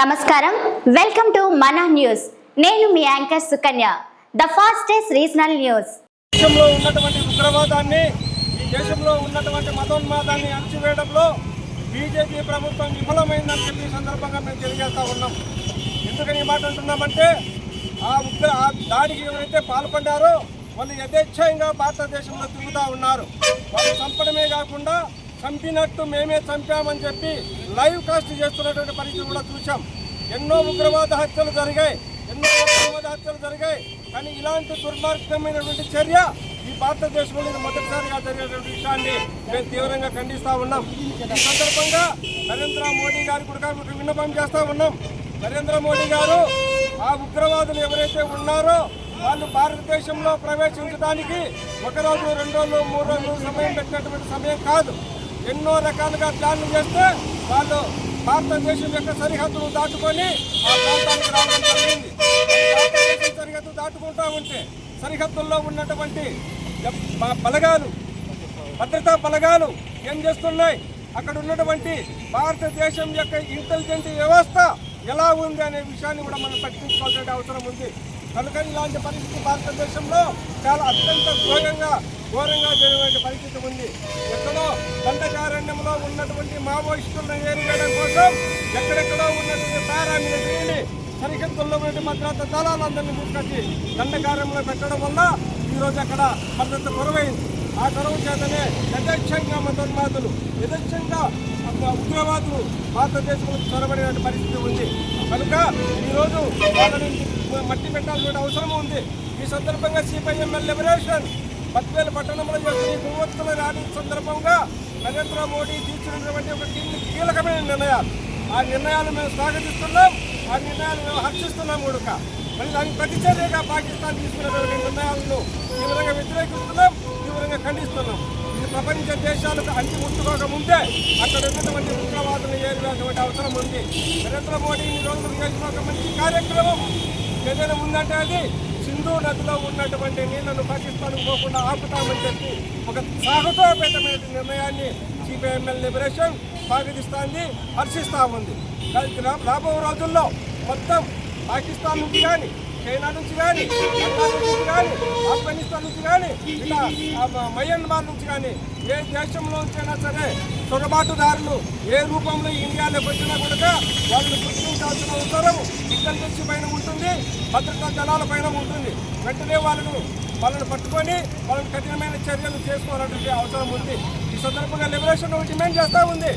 నమస్కారం. Welcome to మన news. నేను మీ anchor Sukanya. The fastest regional news. దేశంలో ఉన్నటువంటి ఉగ్రవాదాన్ని ఈ దేశంలో ఉన్నటువంటి మతోన్మాదాన్ని అణచివేయడంలో బీజేపీ ప్రభుత్వం విఫలమైందని చెప్పి సందర్భంగా మేము తెలియజేస్తా ఉన్నాం. ఎందుకని ఈ మాట అంటున్నామంటే ఆ ఉగ్ర ఆ దాడికి ఎవరైతే పాల్పడ్డారో వాళ్ళు యథేచ్ఛయంగా భారతదేశంలో తిరుగుతూ ఉన్నారు. వాళ్ళు చంపడమే కాకుండా చంపినట్టు మేమే చంపామని చెప్పి లైవ్ కాస్ట్ చేస్తున్నటువంటి పరిస్థితి కూడా చూసాం ఎన్నో ఉగ్రవాద హత్యలు జరిగాయి. ఎన్నో ఉగ్రవాద హత్యలు జరిగాయి. కానీ ఇలాంటి దుర్మార్గమైనటువంటి చర్య ఈ భారతదేశంలో మొదటిసారిగా జరిగినటువంటి విషయాన్ని మేము తీవ్రంగా ఖండిస్తూ ఉన్నాం. ఈ సందర్భంగా నరేంద్ర మోడీ గారి కూడా మీకు విన్నపం చేస్తూ ఉన్నాం. నరేంద్ర మోడీ గారు ఆ ఉగ్రవాదులు ఎవరైతే ఉన్నారో వాళ్ళు భారతదేశంలో ప్రవేశించడానికి ఒక రోజు రెండు రోజులు మూడు రోజులు సమయం పెట్టినటువంటి సమయం కాదు. ఎన్నో రకాలుగా ప్లాన్లు చేస్తే వాళ్ళు భారతదేశం యొక్క సరిహద్దును దాటుకొని ఆ ప్రాంతానికి రావడం జరిగింది. భారతదేశం సరిహద్దు దాటుకుంటా ఉంటే సరిహద్దుల్లో ఉన్నటువంటి బలగాలు భద్రతా బలగాలు ఏం చేస్తున్నాయి? అక్కడ ఉన్నటువంటి భారతదేశం యొక్క ఇంటెలిజెంట్ వ్యవస్థ ఎలా ఉంది అనే విషయాన్ని కూడా మనం పట్టించుకోవాల్సిన అవసరం ఉంది. కనుక ఇలాంటి పరిస్థితి భారతదేశంలో చాలా అత్యంత ఘోరంగా ఘోరంగా జరిగే పరిస్థితి ఉంది. ఎక్కడో దండకారణ్యంలో ఉన్నటువంటి మావోయిస్టులను ఏరివేయడం కోసం ఎక్కడెక్కడో ఉన్నటువంటి పారామిలిటరీని సరిహద్దుల్లో ఉన్నటువంటి భద్రత దళాలందరినీ తీసుకొచ్చి దండకార్యంలో పెట్టడం వల్ల ఈరోజు అక్కడ భద్రత కొరవైంది. ఆ కొరవ చేతనే యథేచ్ఛంగా మతోన్మాదులు యథేచ్ఛంగా ఉగ్రవాదులు భారతదేశంలో చొరబడిన పరిస్థితి ఉంది. కనుక ఈరోజు వాళ్ళని మట్టి పెట్టాల్సిన అవసరం ఉంది. ఈ సందర్భంగా సిపిఐఎంఎల్ లిబరేషన్ బద్వేలు పట్టణంలో చేస్తున్న ఈ కొవ్వొత్తుల ర్యాలీ సందర్భంగా నరేంద్ర మోడీ తీసుకున్నటువంటి ఒక కీలకమైన నిర్ణయాలు. ఆ నిర్ణయాలు మేము స్వాగతిస్తున్నాం. ఆ నిర్ణయాలు మేము హర్షిస్తున్నాం కూడా మరి దానికి ప్రతిచర్యగా పాకిస్తాన్ తీసుకున్నటువంటి నిర్ణయాలను తీవ్రంగా వ్యతిరేకిస్తున్నాం తీవ్రంగా ఖండిస్తున్నాం. ఇది ప్రపంచ దేశాలకు అంటి ముట్టుకోక ముందే అక్కడ ఉన్నటువంటి ఉగ్రవాదులు ఏరినటువంటి అవసరం ఉంది. నరేంద్ర మోడీ ఈ రోజులు చేసిన ఒక మంచి కార్యక్రమం ఏదైనా ఉందంటే అది సింధు నదిలో ఉన్నటువంటి నీళ్ళను పాకిస్తాన్కు పోకుండా ఆపుతామని చెప్పి ఒక సాహసోపేతమైన నిర్ణయాన్ని సిపిఐఎంఎల్ లిబరేషన్ స్వాగతిస్తాంది హర్షిస్తా ఉంది. కానీ రాబో రోజుల్లో మొత్తం పాకిస్తాన్ నుంచి కానీ చైనా నుంచి కానీ నుంచి కానీ ఆఫ్ఘనిస్తాన్ నుంచి కానీ ఇలా మయన్మార్ నుంచి కానీ ఏ దేశంలో నుంచైనా సరే చొరబాటుదారులు ఏ రూపంలో ఇండియాలో వచ్చినా కూడా వాళ్ళని గుర్తించాల్సిన అవసరం ఇంటెలిజెన్స్ పైన ఉంటుంది భద్రతా దళాల పైన ఉంటుంది. వెంటనే వాళ్ళను వాళ్ళని పట్టుకొని వాళ్ళని కఠినమైన చర్యలు చేసుకోవాలంటే అవసరం ఉంది. ఈ సందర్భంగా లిబరేషన్ డిమాండ్ చేస్తూ ఉంది.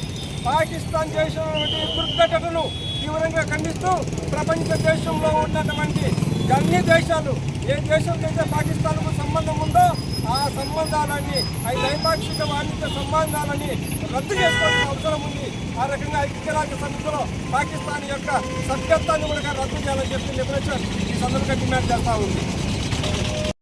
పాకిస్తాన్ చేసినటువంటి దుర్ఘటనను తీవ్రంగా ఖండిస్తూ ప్రపంచ దేశంలో ఉన్నటువంటి అన్ని దేశాలు ఏ దేశంకైతే పాకిస్తాన్కు సంబంధం ఉందో ఆ సంబంధాలని ఆ ద్వైపాక్షిక వాణిజ్య సంబంధాలని రద్దు చేసుకోవాల్సిన అవసరం ఉంది. ఆ రకంగా ఐక్యరాజ్య సమితిలో పాకిస్తాన్ యొక్క సభ్యత్వాన్ని కూడా రద్దు చేయాలని చెప్పి లిబరేషన్ ఈ సందర్భంగా డిమాండ్ చేస్తూ ఉంది.